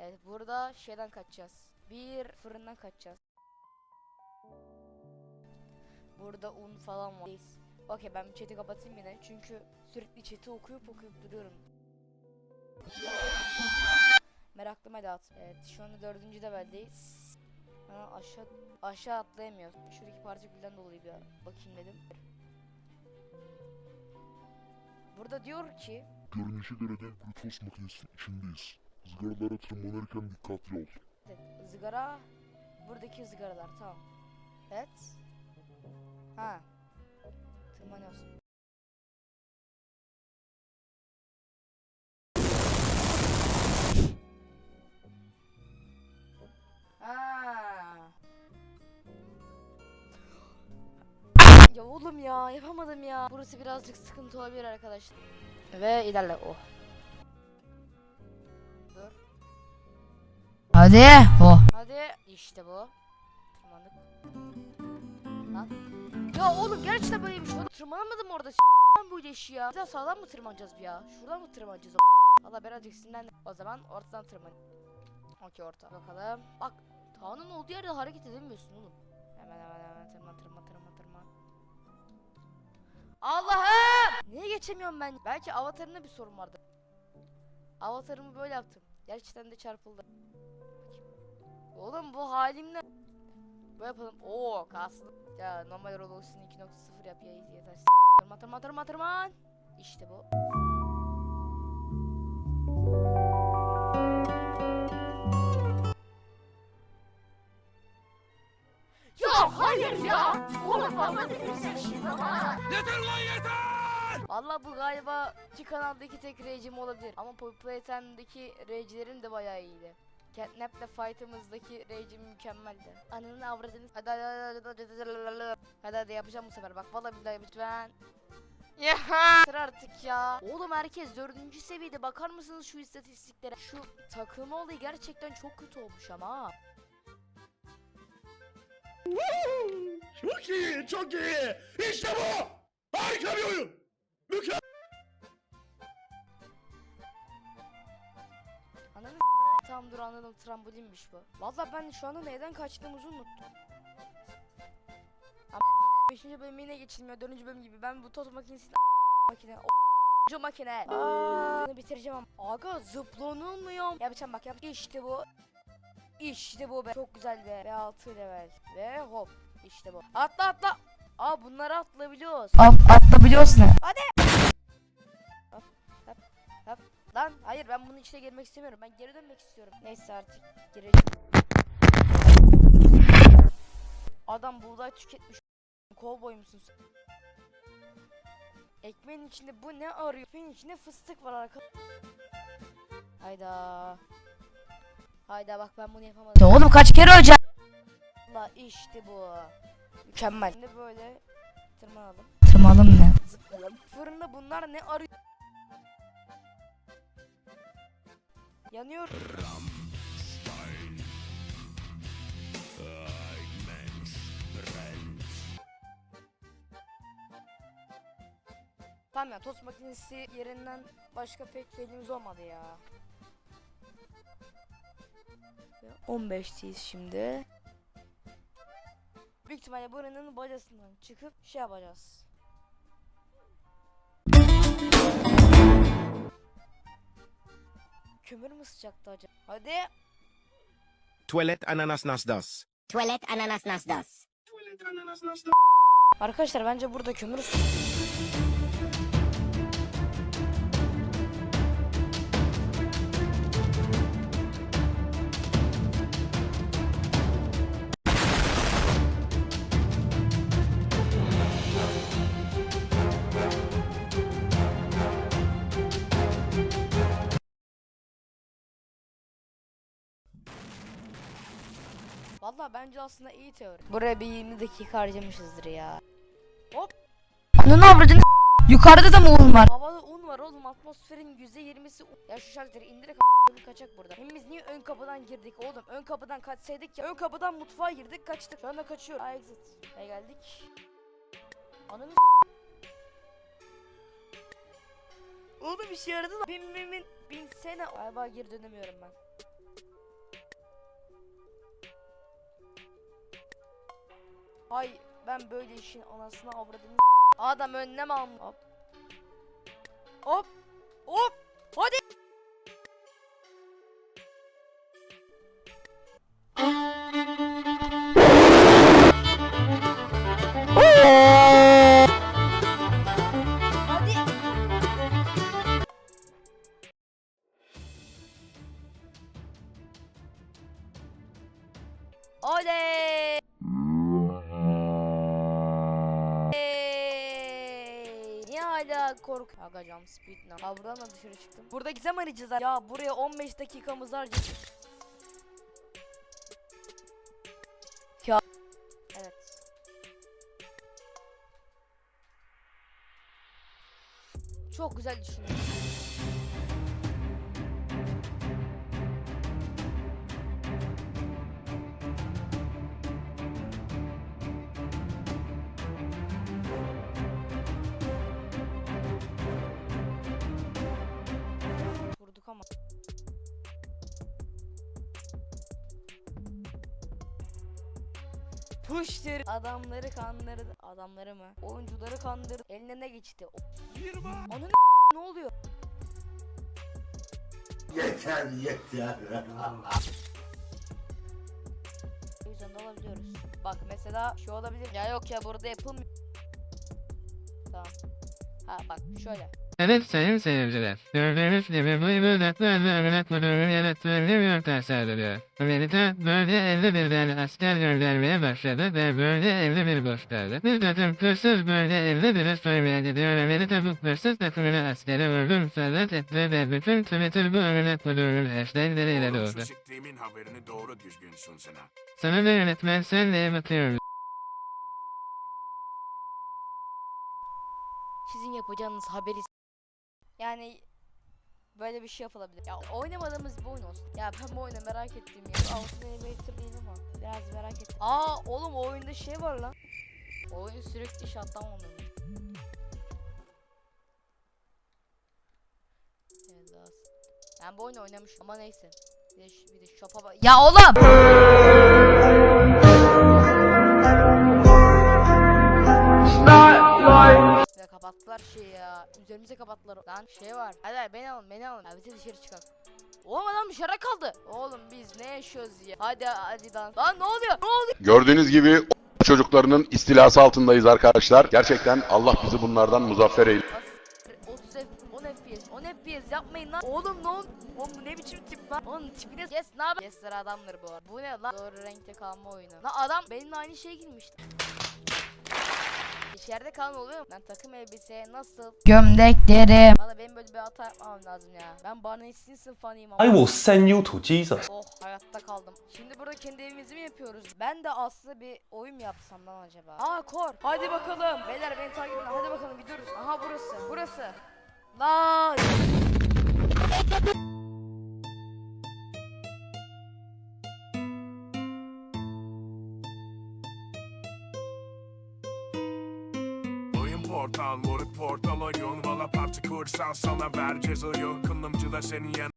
Evet burada şeyden kaçacağız. Bir fırından kaçacağız. Burada un falan var. Okey ben chat'i kapatayım yine çünkü sürekli chat'i okuyup okuyup duruyorum. Meraklı Medat. Evet şu anda dördüncü leveldeyiz. Ha, aşağı aşağı atlayamıyoruz. Şuradaki partikülden dolayı bir bakayım dedim. Burada diyor ki Görünüşe göre dev bir tost makinesinin içindeyiz. Zıgaralara tırmanırken dikkatli ol. Evet, ızgara buradaki ızgaralar tamam. Evet. Ha. Tırmanıyorsun. Ya oğlum ya yapamadım ya. Burası birazcık sıkıntı olabilir arkadaşlar. Ve ilerle oh. Hadi. Oh. Hadi işte bu. Tırmandık. Lan. Ya oğlum gerçekten böyleymiş. Oğlum tırmanamadım orada. S***den bu leşi ya. Biraz sağdan mı tırmanacağız bir ya? Şuradan mı tırmanacağız? Valla birazcık sinirlendim. O zaman ortadan tırman. Okey orta. Bakalım. Bak. Tağının olduğu yerde hareket edemiyorsun oğlum. Hemen hemen hemen tırman tırman tırman tırman. Allah'ım! Niye geçemiyorum ben? Belki avatarında bir sorun vardı. Avatarımı böyle yaptım. Gerçekten de çarpıldı. Oğlum bu halimle Böyle yapalım. Oo kaslı. Ya normal Roblox'un 2.0 yap ya yeter. Tırman tırman tırman tırman. İşte bu. Ya hayır ya. Oğlum baba sen şimdi Yeter lan yeter! Valla bu galiba iki kanaldaki tek rage'im olabilir. Ama Poppy Time'daki rage'lerim de bayağı iyiydi. Catnap'le fight'ımızdaki rage'im mükemmeldi. Ananın avradını hadi hadi hadi hadi hadi hadi hadi yapacağım bu sefer bak valla billahi yapacağım ben. Ya artık ya. Oğlum herkes dördüncü seviyede bakar mısınız şu istatistiklere? Şu takım olayı gerçekten çok kötü olmuş ama. çok iyi, çok iyi. İşte bu. Harika bir oyun. Mükemmel. Ananı Tamam dur anladım trambolinmiş bu. Vallahi ben şu anda neden kaçtığımızı unuttum. Ama 5. bölüm yine geçilmiyor. 4. bölüm gibi. Ben bu toz makinesini makine o makine. Aa, bunu bitireceğim ama. Aga zıplanılmıyor. Yapacağım bak yap. İşte bu. İşte bu be. Çok güzel be. Ve 6 level. Ve hop. İşte bu. Atla atla. Aa bunları atlayabiliyoruz. At, atlayabiliyorsun. Lan hayır ben bunun içine girmek istemiyorum. Ben geri dönmek istiyorum. Neyse artık gireceğim. Adam buğday tüketmiş. Kovboy musun sen? Ekmeğin içinde bu ne arıyor? Ekmeğin içinde fıstık var arka. Hayda. Hayda bak ben bunu yapamadım. Ya Oğlum kaç kere öleceğim? Allah işte bu. Mükemmel. Şimdi böyle tırmanalım. Tırmalım ne? Zıplayalım. Fırında bunlar ne arıyor? Yanıyor. Tamam ya tost makinesi yerinden başka pek şeyimiz olmadı ya. Ve 15'teyiz şimdi. Büyük ihtimalle buranın bacasından çıkıp şey yapacağız. Kömür mü sıcaktı acaba? Hadi. Tuvalet ananas nasdas. Tuvalet ananas nasdas. Arkadaşlar bence burada kömür sı- Vallahi bence aslında iyi teori. Buraya bir 20 dakika harcamışızdır ya. Hop. Ananı avradını Yukarıda da mı un var? Havada un var oğlum atmosferin %20'si un. Ya şu şalteri indirek a**ını kaçak burada. Hem biz niye ön kapıdan girdik oğlum? Ön kapıdan kaçsaydık ya. Ön kapıdan mutfağa girdik kaçtık. Şu anda kaçıyor. Exit. Buraya geldik. Ananı Oğlum işe yaradı lan. Bin bin bin. Bin sene. Galiba geri dönemiyorum ben. Ay ben böyle işin anasını avradını Adam önlem almış. Hop. Hop. Hop. Hadi. Oley! Aga jump speed ne? Ha buradan da dışarı çıktım. Burada gizem arayacağız. Ya buraya 15 dakikamız harcayacağız. Ya. Evet. Çok güzel düşünüyorum. Puştur. Adamları kandırdı. Adamları mı? Oyuncuları kandırdı. Eline ne geçti? O... Onun ne oluyor? Yeter yeter. O yüzden de alabiliyoruz. Bak mesela şu olabilir. Ya yok ya burada yapılmıyor. Tamam. Ha bak şöyle. Evet sayın seyirciler. Gördüğünüz gibi bu yönetmenler yönetmenlerin yönetmenleri yöntemselleri. Amerika böyle 51'den asker göndermeye başladı ve böyle 51 gösterdi. Bir takım hırsız böyle 51'e söyleyen gidiyor. Amerika bu hırsız takımını askeri öldüm sanat etti ve bütün Twitter bu yönetmenlerin hashtagleriyle Oğlum doldu. şu siktiğimin haberini doğru düzgün sunsana. Sana da yönetmen sen neye bakıyorum? Sizin yapacağınız haberi yani böyle bir şey yapılabilir. Ya oynamadığımız bir oyun olsun. Ya ben bu oyunu merak ettim ya. Altın Elevator değil ama biraz merak ettim. Aa oğlum o oyunda şey var lan. O oyun sürekli daha s- Ben bu oyunu oynamışım ama neyse. Bir de, bir de shop'a bak. Ya oğlum. Ve kapattılar şeyi ya. Üzerimize kapattılar. Lan şey var. Hadi hadi beni alın beni alın. Bize dışarı çıkalım. Oğlum adam dışarı kaldı. Oğlum biz ne yaşıyoruz ya. Hadi hadi lan. Lan ne oluyor? Ne oluyor? Gördüğünüz gibi çocuklarının istilası altındayız arkadaşlar. Gerçekten Allah bizi bunlardan muzaffer eylesin. As- 30 F 10 FPS 10 FPS yapmayın lan. Oğlum ne oldu? Oğlum bu ne biçim tip lan? Onun tipine Yes ne yapıyor? Yes'ler adamdır bu arada. Bu ne lan? Doğru renkte kalma oyunu. Lan adam benimle aynı şeye girmişti. İçeride kalan oluyor mu? Ben takım elbise nasıl? Gömleklerim. Valla benim böyle bir hata yapmamam lazım ya. Ben Barney Stinson fanıyım ama. I will send you to Jesus. Oh hayatta kaldım. Şimdi burada kendi evimizi mi yapıyoruz? Ben de aslında bir oyun mu yapsam lan acaba? Aa kor. Hadi bakalım. Beyler beni takip edin. Hadi bakalım gidiyoruz. Aha burası. Burası. Lan. Portal, moruk portal oyun. Valla parti kursan sana vereceğiz oyun. Kılımcı da senin yan